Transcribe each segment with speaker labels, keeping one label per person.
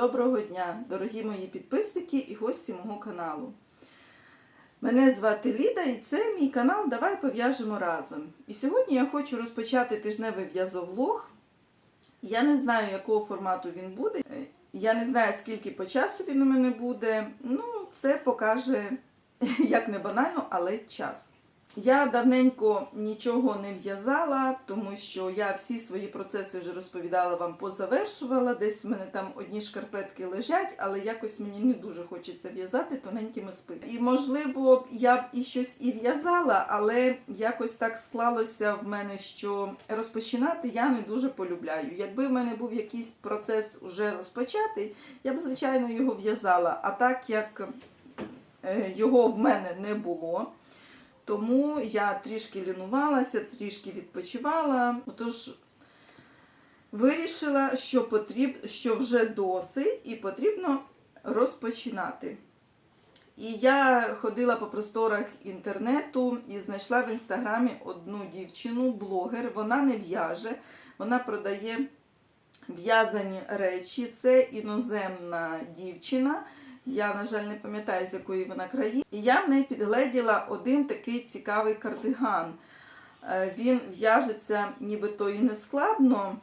Speaker 1: доброго дня, дорогі мої підписники і гості мого каналу. Мене звати Ліда і це мій канал Давай пов'яжемо разом. І сьогодні я хочу розпочати тижневий в'язовлог. Я не знаю, якого формату він буде. Я не знаю, скільки по часу він у мене буде. Ну, це покаже, як не банально, але час. Я давненько нічого не в'язала, тому що я всі свої процеси вже розповідала вам, позавершувала. Десь в мене там одні шкарпетки лежать, але якось мені не дуже хочеться в'язати тоненькими спицями. І можливо, я б і щось і в'язала, але якось так склалося в мене, що розпочинати я не дуже полюбляю. Якби в мене був якийсь процес вже розпочатий, я б звичайно його в'язала. А так як е, його в мене не було. Тому я трішки лінувалася, трішки відпочивала. Отож, вирішила, що, потріб, що вже досить і потрібно розпочинати. І я ходила по просторах інтернету і знайшла в інстаграмі одну дівчину, блогер. Вона не в'яже, вона продає в'язані речі. Це іноземна дівчина. Я, на жаль, не пам'ятаю, з якої вона країни. І я в неї підгледіла один такий цікавий кардиган. Е, Він в'яжеться нібито і не складно.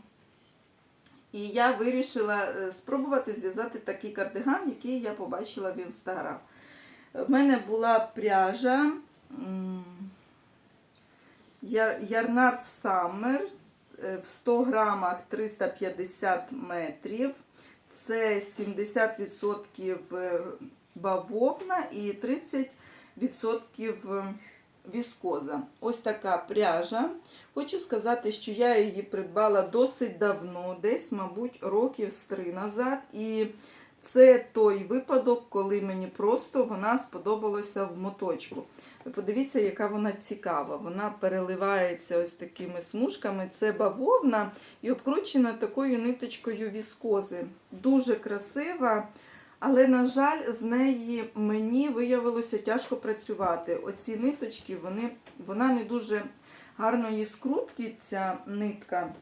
Speaker 1: І я вирішила е, спробувати зв'язати такий кардиган, який я побачила в інстаграм. В мене була пряжа Ярнард Summer е, в 100 грамах 350 метрів. Це 70% бавовна і 30% віскоза. Ось така пряжа. Хочу сказати, що я її придбала досить давно, десь, мабуть, років з три назад. І це той випадок, коли мені просто вона сподобалася в моточку. Ви подивіться, яка вона цікава. Вона переливається ось такими смужками. Це бавовна і обкручена такою ниточкою віскози. Дуже красива, але, на жаль, з неї мені виявилося тяжко працювати. Оці ниточки, вони, вона не дуже гарної скрутки, ця нитка.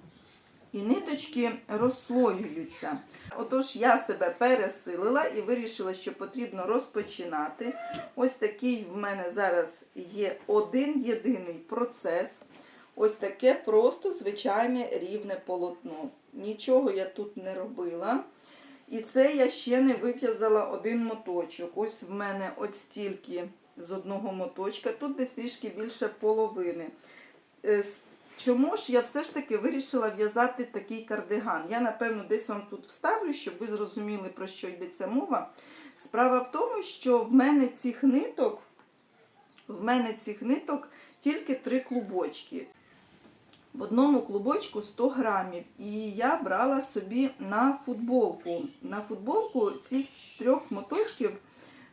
Speaker 1: І ниточки розслоюються. Отож, я себе пересилила і вирішила, що потрібно розпочинати. Ось такий в мене зараз є один єдиний процес. Ось таке просто звичайне рівне полотно. Нічого я тут не робила. І це я ще не вив'язала один моточок. Ось в мене от стільки з одного моточка. Тут десь трішки більше половини. Чому ж я все ж таки вирішила в'язати такий кардиган? Я, напевно, десь вам тут вставлю, щоб ви зрозуміли, про що йдеться мова. Справа в тому, що в мене цих ниток, в мене цих ниток тільки три клубочки. В одному клубочку 100 грамів. І я брала собі на футболку. На футболку цих трьох моточків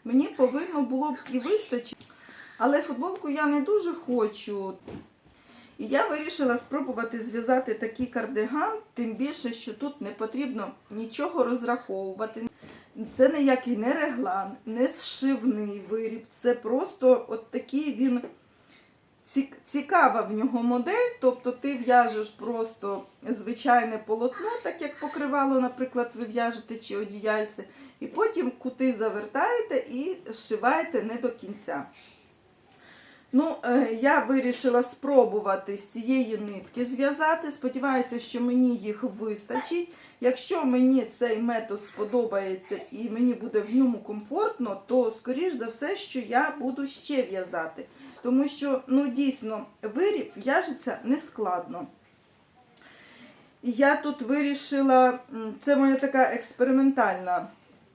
Speaker 1: мені повинно було б і вистачити. Але футболку я не дуже хочу. І я вирішила спробувати зв'язати такий кардиган, тим більше, що тут не потрібно нічого розраховувати. Це ніякий не реглан, не зшивний виріб. Це просто от такий він цікава в нього модель. Тобто ти в'яжеш просто звичайне полотно, так як покривало, наприклад, ви в'яжете чи одіяльце, і потім кути завертаєте і зшиваєте не до кінця. Ну, е, я вирішила спробувати з цієї нитки зв'язати. Сподіваюся, що мені їх вистачить. Якщо мені цей метод сподобається і мені буде в ньому комфортно, то скоріш за все, що я буду ще в'язати. Тому що, ну, дійсно, виріб в'яжеться нескладно. Я тут вирішила, це моя така експериментальна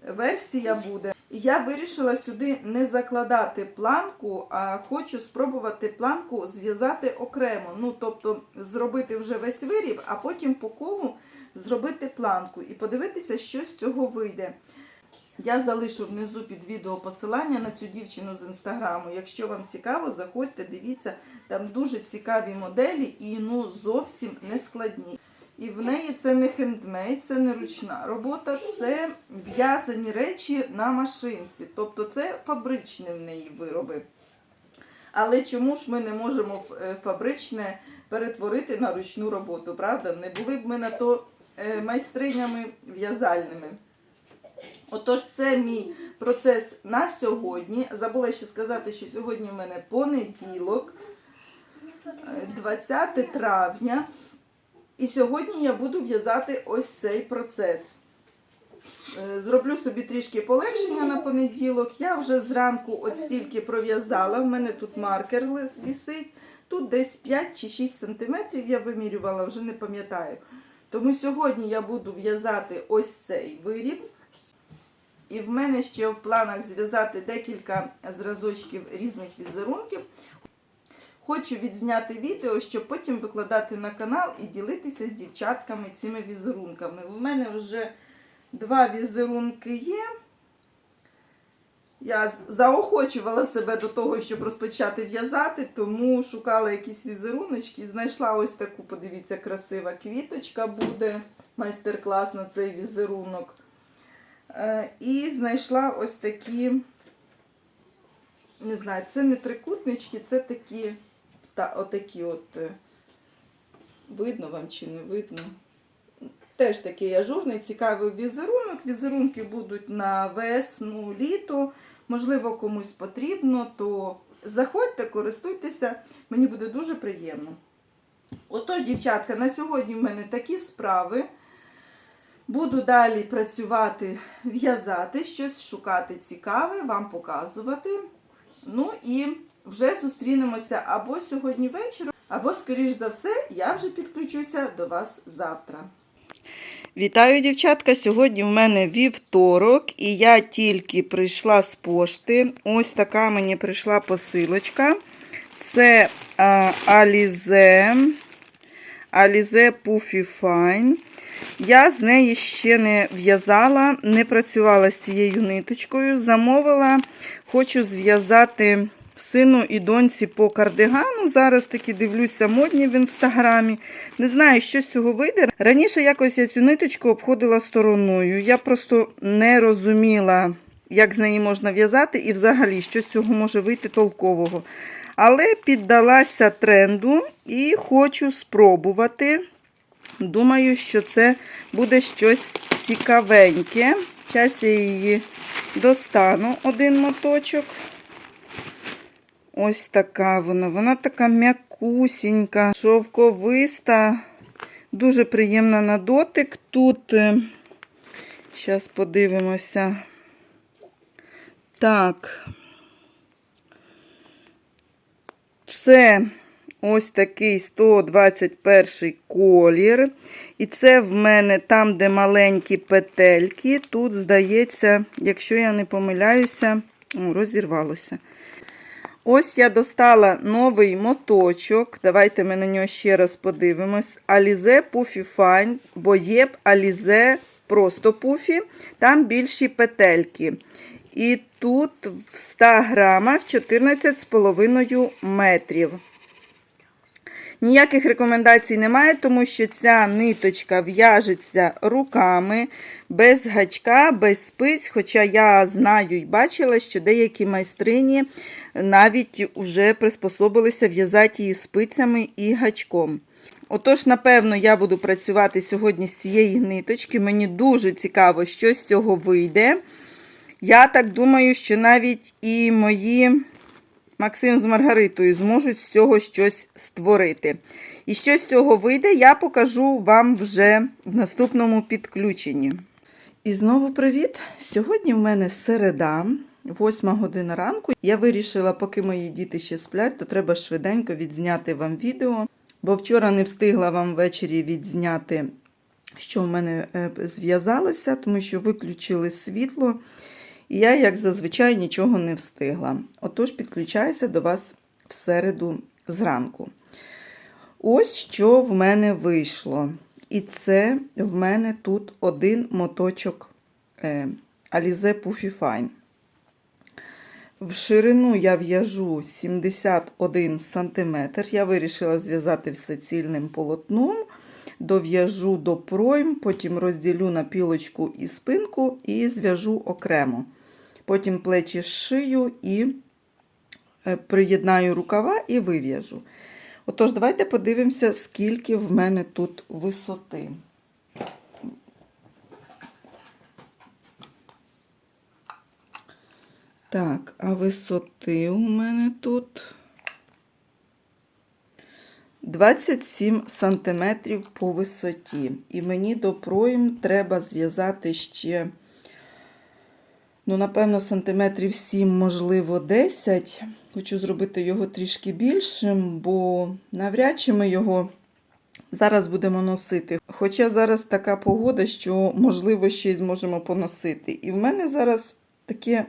Speaker 1: версія буде. Я вирішила сюди не закладати планку, а хочу спробувати планку зв'язати окремо. Ну, тобто зробити вже весь виріб, а потім по колу зробити планку і подивитися, що з цього вийде. Я залишу внизу під відео посилання на цю дівчину з інстаграму. Якщо вам цікаво, заходьте, дивіться, там дуже цікаві моделі і ну зовсім не складні. І в неї це не хендмейд, це не ручна робота, це в'язані речі на машинці. Тобто це фабричні в неї вироби. Але чому ж ми не можемо е, фабричне перетворити на ручну роботу, правда? Не були б ми на то е, майстринями в'язальними. Отож, це мій процес на сьогодні. Забула ще сказати, що сьогодні в мене понеділок, е, 20 травня. І сьогодні я буду в'язати ось цей процес. Е, Зроблю собі трішки полегшення на понеділок. Я вже зранку от стільки пров'язала. В мене тут маркер висить. Тут десь 5 чи 6 сантиметрів я вимірювала, вже не пам'ятаю. Тому сьогодні я буду в'язати ось цей виріб. І в мене ще в планах зв'язати декілька зразочків різних візерунків. Хочу відзняти відео, щоб потім викладати на канал і ділитися з дівчатками цими візерунками. У мене вже два візерунки є. Я заохочувала себе до того, щоб розпочати в'язати, тому шукала якісь візеруночки. Знайшла ось таку, подивіться, красива квіточка буде. Майстер-клас на цей візерунок. Е, І знайшла ось такі, не знаю, це не трикутнички, це такі, та, отакі от. е, Видно вам чи не видно? Теж такий ажурний, цікавий візерунок. Візерунки будуть на весну, літо. Можливо, комусь потрібно, то заходьте, користуйтеся, мені буде дуже приємно. Отож, дівчатка, на сьогодні в мене такі справи. Буду далі працювати, в'язати, щось шукати цікаве, вам показувати. Ну і вже зустрінемося або сьогодні ввечері, або, скоріш за все, я вже підключуся до вас завтра. Вітаю, дівчатка! Сьогодні в мене вівторок, і я тільки прийшла з пошти. Ось така мені прийшла посилочка. Це а, Alize, Alize Puffy Fine. Я з неї ще не в'язала, не працювала з цією ниточкою. Замовила, хочу зв'язати сину і доньці по кардигану. Зараз таки дивлюся модні в інстаграмі. Не знаю, що з цього вийде. Раніше якось я цю ниточку обходила стороною. Я просто не розуміла, як з неї можна в'язати і взагалі, що з цього може вийти толкового. Але піддалася тренду і хочу спробувати. Думаю, що це буде щось цікавеньке. Зараз я її достану один моточок. Ось така вона. Вона така м'якусінька, шовковиста, дуже приємна на дотик. Тут, зараз подивимося. Так, це ось такий 121 колір. І це в мене там, де маленькі петельки. Тут, здається, якщо я не помиляюся, розірвалося. Ось я достала новий моточок. Давайте ми на нього ще раз подивимось. Alize Puffy Fine, бо є Alize просто Puffy, там більші петельки. І тут в 100 грамах 14,5 метрів. Ніяких рекомендацій немає, тому що ця ниточка в'яжеться руками, без гачка, без спиць. Хоча я знаю і бачила, що деякі майстрині навіть вже приспособилися в'язати її спицями і гачком. Отож, напевно, я буду працювати сьогодні з цієї ниточки. Мені дуже цікаво, що з цього вийде. Я так думаю, що навіть і мої Максим з Маргаритою зможуть з цього щось створити. І що з цього вийде, я покажу вам вже в наступному підключенні. І знову привіт! Сьогодні в мене середа, 8 година ранку. Я вирішила, поки мої діти ще сплять, то треба швиденько відзняти вам відео, бо вчора не встигла вам ввечері відзняти, що в мене е, зв'язалося, тому що виключили світло. І я, як зазвичай, нічого не встигла. Отож, підключаюся до вас в середу зранку. Ось що в мене вийшло. І це в мене тут один моточок е, Alize Puffy Fine. В ширину я в'яжу 71 см. Я вирішила зв'язати все цільним полотном. Дов'яжу до пройм, потім розділю на пілочку і спинку і зв'яжу окремо. Потім плечі зшию і е, приєднаю рукава і вив'яжу. Отож, давайте подивимося, скільки в мене тут висоти. Так, а висоти у мене тут 27 сантиметрів по висоті. І мені до пройм треба зв'язати ще, ну, напевно, сантиметрів 7, можливо, 10. Хочу зробити його трішки більшим, бо навряд чи ми його зараз будемо носити. Хоча зараз така погода, що, можливо, ще й зможемо поносити. І в мене зараз таке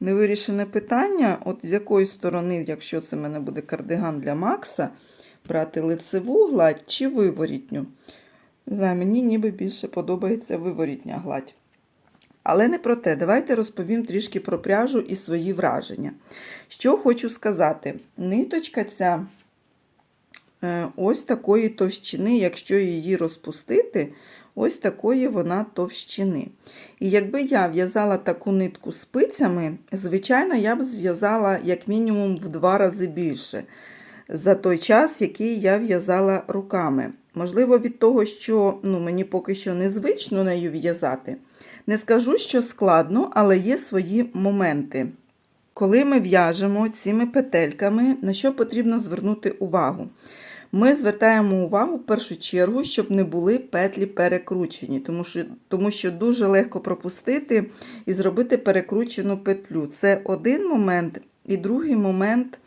Speaker 1: невирішене питання: от з якої сторони, якщо це в мене буде кардиган для Макса, брати лицеву гладь чи виворітню. Не знаю, мені ніби більше подобається виворітня гладь. Але не про те. Давайте розповім трішки про пряжу і свої враження. Що хочу сказати: ниточка ця е, ось такої товщини, якщо її розпустити, ось такої вона товщини. І якби я в'язала таку нитку спицями, звичайно, я б зв'язала як мінімум в два рази більше за той час, який я в'язала руками. Можливо, від того, що ну, мені поки що незвично нею в'язати. Не скажу, що складно, але є свої моменти. Коли ми в'яжемо цими петельками, на що потрібно звернути увагу? Ми звертаємо увагу в першу чергу, щоб не були петлі перекручені, тому що, тому що дуже легко пропустити і зробити перекручену петлю. Це один момент, і другий момент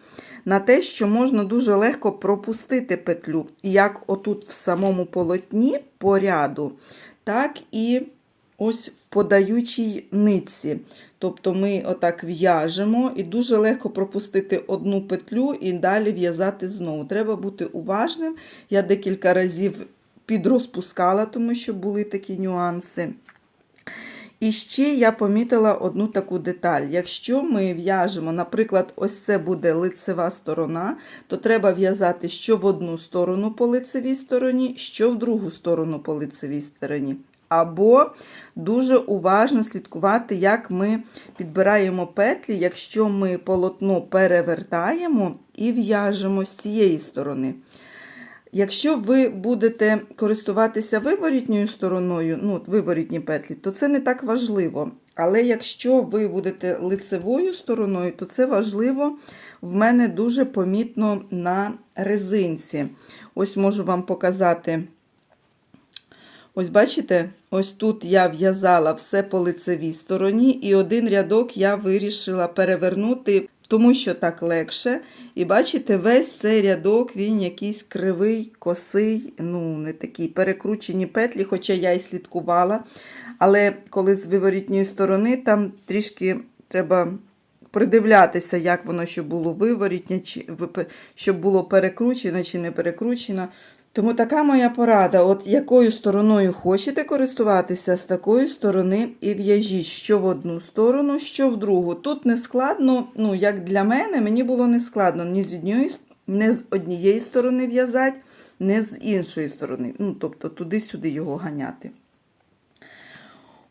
Speaker 1: на те, що можна дуже легко пропустити петлю, як отут в самому полотні по ряду, так і ось в подаючій нитці. Тобто ми отак в'яжемо і дуже легко пропустити одну петлю і далі в'язати знову. Треба бути уважним. Я декілька разів підрозпускала, тому що були такі нюанси. І ще я помітила одну таку деталь. Якщо ми в'яжемо, наприклад, ось це буде лицева сторона, то треба в'язати що в одну сторону по лицевій стороні, що в другу сторону по лицевій стороні. Або дуже уважно слідкувати, як ми підбираємо петлі, якщо ми полотно перевертаємо і в'яжемо з цієї сторони. Якщо ви будете користуватися виворітньою стороною, ну, виворітні петлі, то це не так важливо. Але якщо ви будете лицевою стороною, то це важливо в мене дуже помітно на резинці. Ось можу вам показати. Ось бачите, ось тут я в'язала все по лицевій стороні, і один рядок я вирішила перевернути, тому що так легше. І бачите, весь цей рядок, він якийсь кривий, косий, ну, не такий перекручені петлі, хоча я і слідкувала. Але коли з виворітньої сторони, там трішки треба придивлятися, як воно щоб було виворітнє, чи щоб було перекручено чи не перекручено. Тому така моя порада: от якою стороною хочете користуватися, з такої сторони і в'яжіть, що в одну сторону, що в другу. Тут не складно, ну, як для мене, мені було не складно ні з однієї, не з однієї сторони в'язати, не з іншої сторони. Ну, Тобто туди-сюди його ганяти.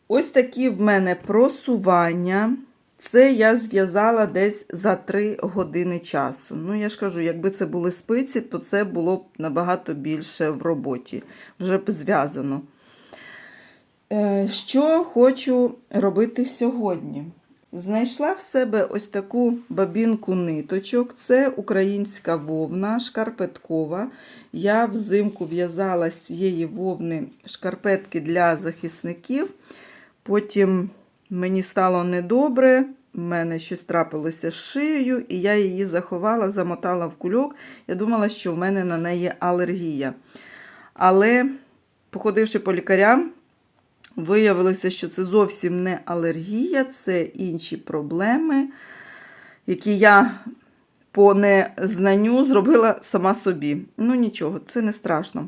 Speaker 1: Ось такі в мене просування. Це я зв'язала десь за 3 години часу. Ну, я ж кажу, якби це були спиці, то це було б набагато більше в роботі, вже б зв'язано. Е, що хочу робити сьогодні? Знайшла в себе ось таку бабінку ниточок. Це українська вовна, шкарпеткова. Я взимку в'язала з цієї вовни шкарпетки для захисників. Потім Мені стало недобре, в мене щось трапилося з шиєю, і я її заховала, замотала в кульок. Я думала, що в мене на неї алергія. Але, походивши по лікарям, виявилося, що це зовсім не алергія, це інші проблеми, які я по незнанню зробила сама собі. Ну, нічого, це не страшно.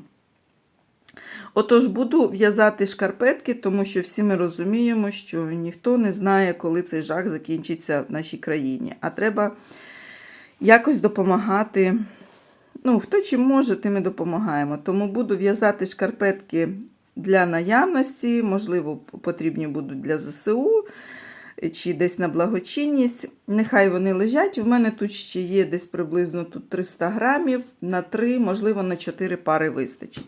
Speaker 1: Отож, буду в'язати шкарпетки, тому що всі ми розуміємо, що ніхто не знає, коли цей жах закінчиться в нашій країні. А треба якось допомагати. Ну, хто чим може, тим і допомагаємо. Тому буду в'язати шкарпетки для наявності, можливо, потрібні будуть для ЗСУ чи десь на благочинність. Нехай вони лежать. У мене тут ще є десь приблизно тут 300 грамів, на 3, можливо, на 4 пари вистачить.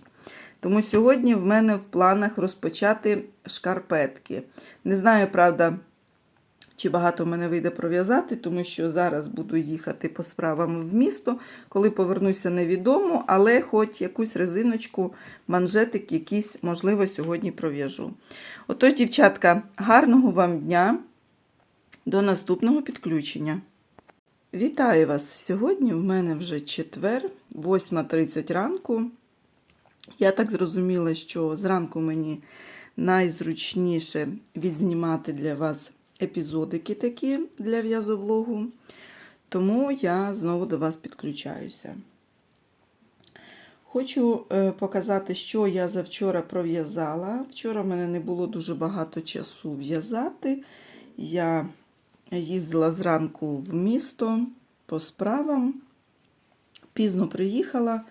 Speaker 1: Тому сьогодні в мене в планах розпочати шкарпетки. Не знаю, правда, чи багато в мене вийде пров'язати, тому що зараз буду їхати по справам в місто. Коли повернуся, невідомо, але хоч якусь резиночку, манжетик якийсь, можливо, сьогодні пров'яжу. Отож, дівчатка, гарного вам дня. До наступного підключення. Вітаю вас! Сьогодні в мене вже четвер, 8.30 ранку. Я так зрозуміла, що зранку мені найзручніше відзнімати для вас епізодики такі для в'язовлогу. Тому я знову до вас підключаюся. Хочу е, показати, що я завчора пров'язала. Вчора в мене не було дуже багато часу в'язати. Я їздила зранку в місто по справам, пізно приїхала,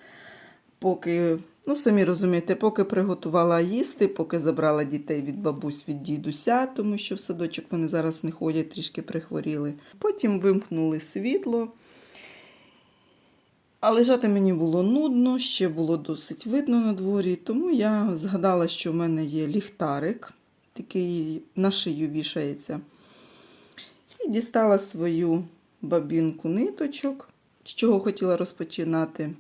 Speaker 1: поки, ну, самі розумієте, поки приготувала їсти, поки забрала дітей від бабусь, від дідуся, тому що в садочок вони зараз не ходять, трішки прихворіли. Потім вимкнули світло. А лежати мені було нудно, ще було досить видно на дворі, тому я згадала, що в мене є ліхтарик, такий на шию вішається. І дістала свою бабінку ниточок, з чого хотіла розпочинати,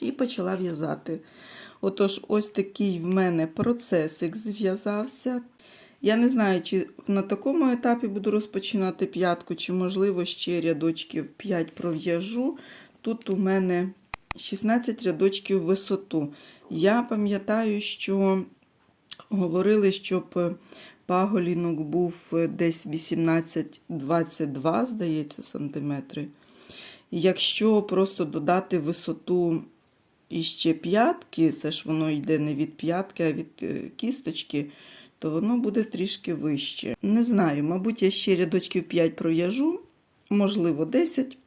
Speaker 1: і почала в'язати. Отож, ось такий в мене процесик зв'язався. Я не знаю, чи на такому етапі буду розпочинати п'ятку, чи, можливо, ще рядочків 5 пров'яжу. Тут у мене 16 рядочків висоту. Я пам'ятаю, що говорили, щоб паголінок був десь 18-22, здається, сантиметри. Якщо просто додати висоту іще п'ятки, це ж воно йде не від п'ятки, а від е, кісточки, то воно буде трішки вище. Не знаю, мабуть, я ще рядочків 5 пров'яжу, можливо, 10.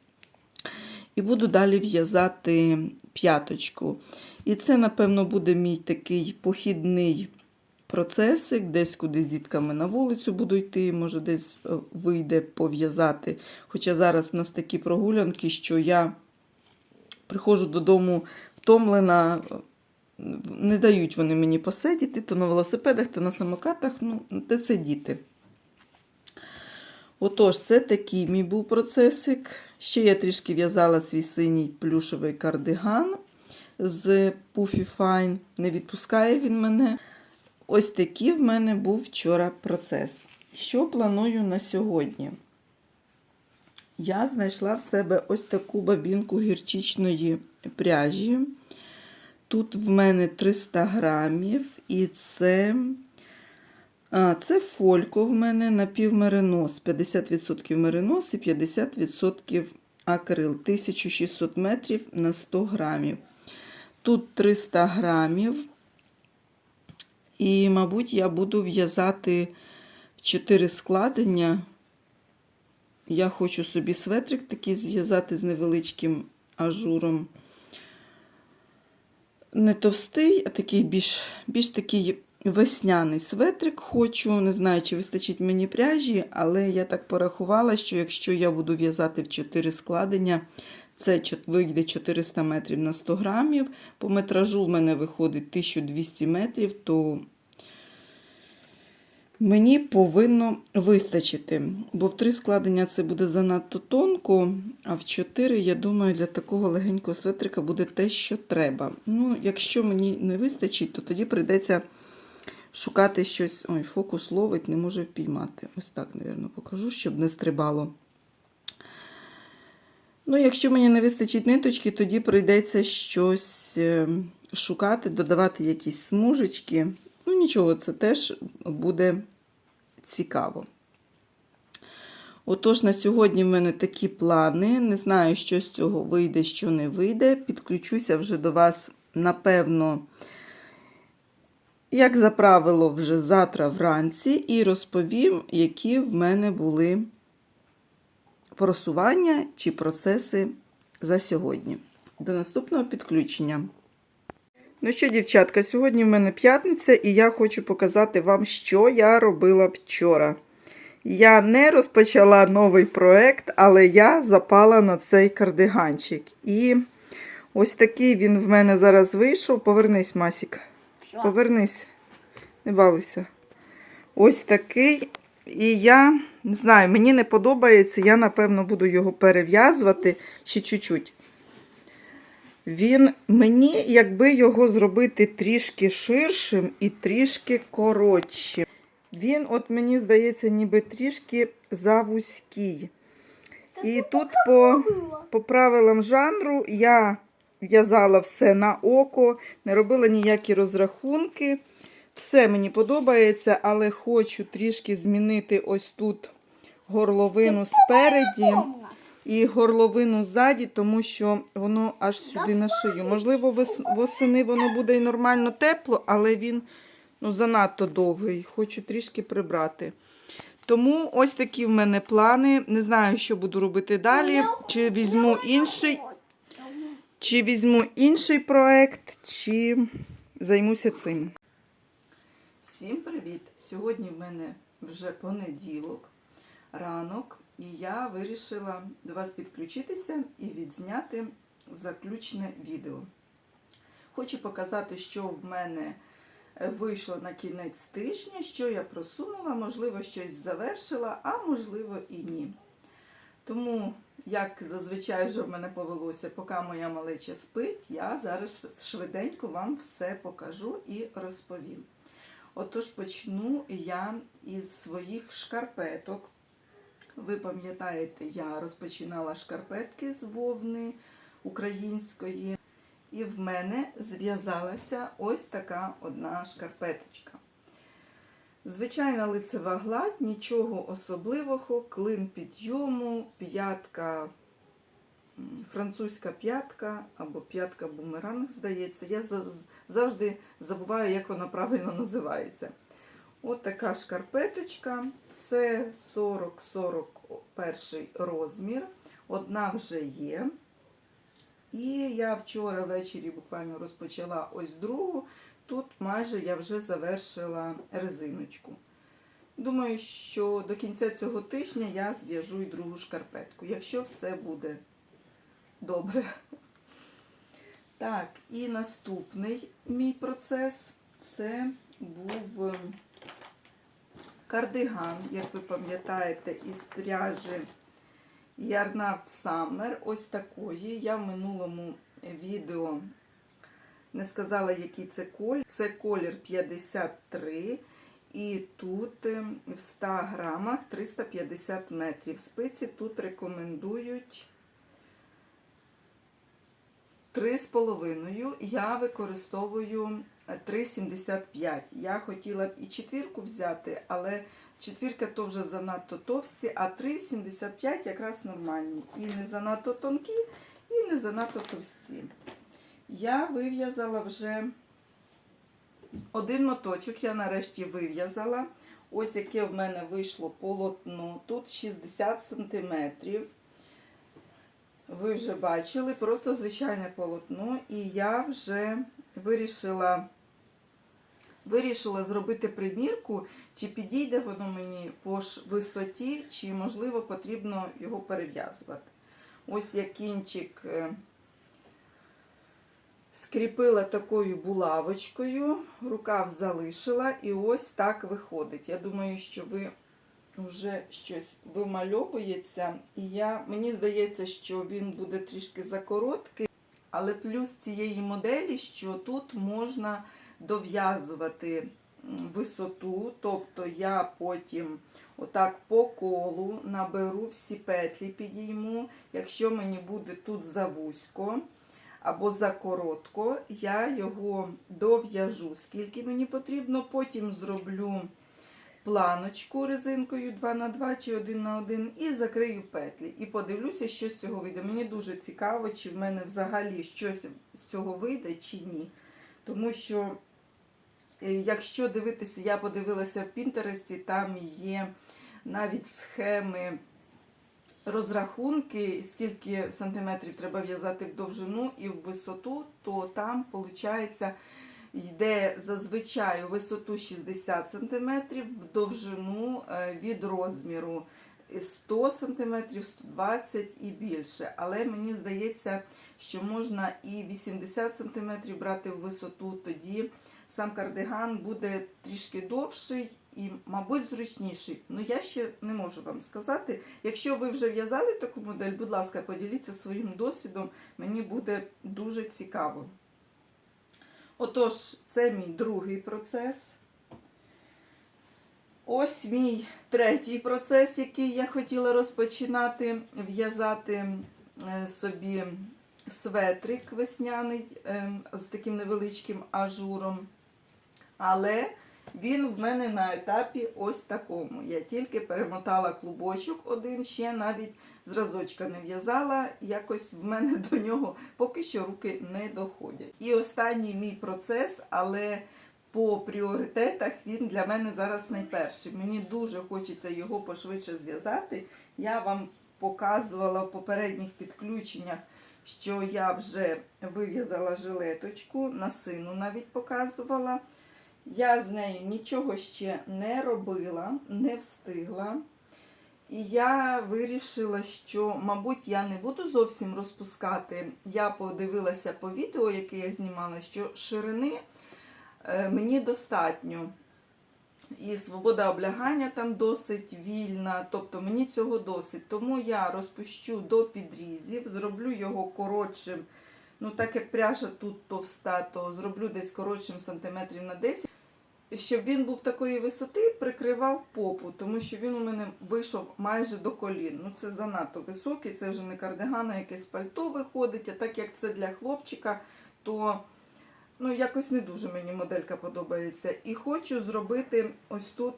Speaker 1: І буду далі в'язати п'яточку. І це, напевно, буде мій такий похідний процесик, десь куди з дітками на вулицю буду йти, може, десь е, вийде пов'язати. Хоча зараз у нас такі прогулянки, що я приходжу додому втомлена, не дають вони мені посидіти, то на велосипедах, то на самокатах, ну, де це діти. Отож, це такий мій був процесик. Ще я трішки в'язала свій синій плюшевий кардиган з Puffy Fine. Не відпускає він мене. Ось такий в мене був вчора процес. Що планую на сьогодні? Я знайшла в себе ось таку бабінку гірчичної пряжі. Тут в мене 300 грамів, і це а, це фолько в мене напівмеринос. 50% меринос і 50% акрил. 1600 метрів на 100 грамів. Тут 300 грамів. І, мабуть, я буду в'язати 4 складення. Я хочу собі светрик такий зв'язати з невеличким ажуром. Не товстий, а такий більш, більш такий весняний светрик хочу. Не знаю, чи вистачить мені пряжі, але я так порахувала, що якщо я буду в'язати в 4 складення, це вийде 400 метрів на 100 грамів. По метражу в мене виходить 1200 метрів, то мені повинно вистачити. Бо в 3 складення це буде занадто тонко, а в 4, я думаю, для такого легенького светрика буде те, що треба. Ну, якщо мені не вистачить, то тоді прийдеться шукати щось. Ой, фокус ловить, не може впіймати. Ось так, мабуть, покажу, щоб не стрибало. Ну, якщо мені не вистачить ниточки, тоді прийдеться щось е, шукати, додавати якісь смужечки. Ну, нічого, це теж буде цікаво. Отож, на сьогодні в мене такі плани. Не знаю, що з цього вийде, що не вийде. Підключуся вже до вас, напевно, як за правило, вже завтра вранці, і розповім, які в мене були просування чи процеси за сьогодні. До наступного підключення. Ну що, дівчатка, сьогодні в мене п'ятниця, і я хочу показати вам, що я робила вчора. Я не розпочала новий проект, але я запала на цей кардиганчик. І ось такий він в мене зараз вийшов. Повернись, Масік.
Speaker 2: Що?
Speaker 1: Повернись, не балуйся. Ось такий. І я не знаю, мені не подобається, я, напевно, буду його перев'язувати ще чуть-чуть. Він мені, якби його зробити трішки ширшим і трішки коротшим. Він, от мені здається, ніби трішки завузький. І тут по, по правилам жанру я в'язала все на око, не робила ніякі розрахунки. Все мені подобається, але хочу трішки змінити ось тут горловину спереді і горловину ззаді, тому що воно аж сюди на шию. Можливо, восени воно буде і нормально тепло, але він ну, занадто довгий. Хочу трішки прибрати. Тому ось такі в мене плани. Не знаю, що буду робити далі. Чи візьму інший, чи візьму інший проект, чи займуся цим. Всім привіт! Сьогодні в мене вже понеділок, ранок, і я вирішила до вас підключитися і відзняти заключне відео. Хочу показати, що в мене е, вийшло на кінець тижня, що я просунула, можливо, щось завершила, а можливо і ні. Тому, як зазвичай вже в мене повелося, поки моя малеча спить, я зараз швиденько вам все покажу і розповім. Отож, почну я із своїх шкарпеток. Ви пам'ятаєте, я розпочинала шкарпетки з вовни української, і в мене зв'язалася ось така одна шкарпеточка. Звичайна лицева гладь, нічого особливого, клин підйому, п'ятка, французька п'ятка або п'ятка бумеранг, здається. Я завжди забуваю, як вона правильно називається. От така шкарпеточка. Це 40-41 розмір. Одна вже є. І я вчора ввечері буквально розпочала ось другу. Тут майже я вже завершила резиночку. Думаю, що до кінця цього тижня я зв'яжу і другу шкарпетку, якщо все буде добре. Так, і наступний мій процес це був кардиган, як ви пам'ятаєте, із пряжі Ярнард Summer. Ось такої. Я в минулому відео не сказала, який це колір. Це колір 53. І тут ем, в 100 грамах 350 метрів. Спиці тут рекомендують 3,5. Я використовую 3,75. Я хотіла б і четвірку взяти, але четвірка то вже занадто товсті, а 3,75 якраз нормальні. І не занадто тонкі, і не занадто товсті. Я вив'язала вже один моточок, я нарешті вив'язала. Ось яке в мене вийшло полотно. Тут 60 сантиметрів. Ви вже бачили, просто звичайне полотно. І я вже вирішила, вирішила зробити примірку, чи підійде воно мені по висоті, чи, можливо, потрібно його перев'язувати. Ось я кінчик е, скріпила такою булавочкою, рукав залишила, і ось так виходить. Я думаю, що ви вже щось вимальовується, і я, мені здається, що він буде трішки закороткий, але плюс цієї моделі, що тут можна дов'язувати висоту, тобто я потім отак по колу наберу всі петлі, підійму. Якщо мені буде тут завузько або закоротко, я його дов'яжу, скільки мені потрібно, потім зроблю планочку резинкою 2х2 чи 1х1 і закрию петлі. І подивлюся, що з цього вийде. Мені дуже цікаво, чи в мене взагалі щось з цього вийде, чи ні. Тому що, якщо дивитися, я подивилася в Пінтересті, там є навіть схеми. Розрахунки, скільки сантиметрів треба в'язати в довжину і в висоту, то там, виходить, йде зазвичай у висоту 60 см, в довжину е, від розміру 100 см, 120 і більше. Але мені здається, що можна і 80 см брати в висоту, тоді сам кардиган буде трішки довший і, мабуть, зручніший. Ну я ще не можу вам сказати. Якщо ви вже в'язали таку модель, будь ласка, поділіться своїм досвідом, мені буде дуже цікаво. Отож, це мій другий процес. Ось мій третій процес, який я хотіла розпочинати в'язати е, собі светрик весняний е, з таким невеличким ажуром. Але він в мене на етапі ось такому. Я тільки перемотала клубочок один, ще навіть зразочка не в'язала. Якось в мене до нього поки що руки не доходять. І останній мій процес, але по пріоритетах він для мене зараз найперший. Мені дуже хочеться його пошвидше зв'язати. Я вам показувала в попередніх підключеннях, що я вже вив'язала жилеточку, на сину навіть показувала. Я з нею нічого ще не робила, не встигла. І я вирішила, що, мабуть, я не буду зовсім розпускати. Я подивилася по відео, яке я знімала, що ширини е, мені достатньо. І свобода облягання там досить вільна, тобто мені цього досить. Тому я розпущу до підрізів, зроблю його коротшим. Ну, так як пряжа тут товста, то зроблю десь коротшим сантиметрів на 10 щоб він був такої висоти, прикривав попу, тому що він у мене вийшов майже до колін. Ну це занадто високий, це вже не кардиган, а якесь пальто виходить. А так як це для хлопчика, то ну, якось не дуже мені моделька подобається. І хочу зробити ось тут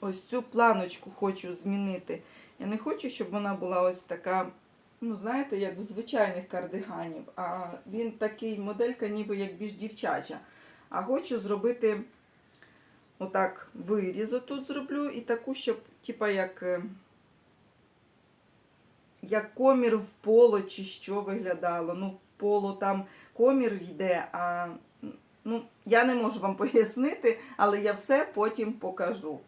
Speaker 1: ось цю планочку хочу змінити. Я не хочу, щоб вона була ось така. Ну, знаєте, як в звичайних кардиганів, а він такий моделька, ніби як більш дівчача. А хочу зробити отак виріз тут зроблю і таку, щоб, типа, як, е, як комір в поло чи що виглядало. Ну, в поло там комір йде, а ну, я не можу вам пояснити, але я все потім покажу.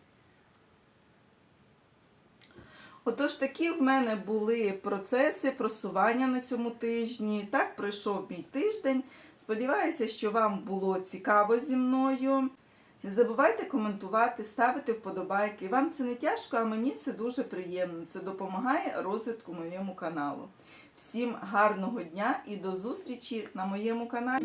Speaker 1: Отож, такі в мене були процеси просування на цьому тижні. Так пройшов мій тиждень. Сподіваюся, що вам було цікаво зі мною. Не забувайте коментувати, ставити вподобайки. Вам це не тяжко, а мені це дуже приємно. Це допомагає розвитку моєму каналу. Всім гарного дня і до зустрічі на моєму каналі.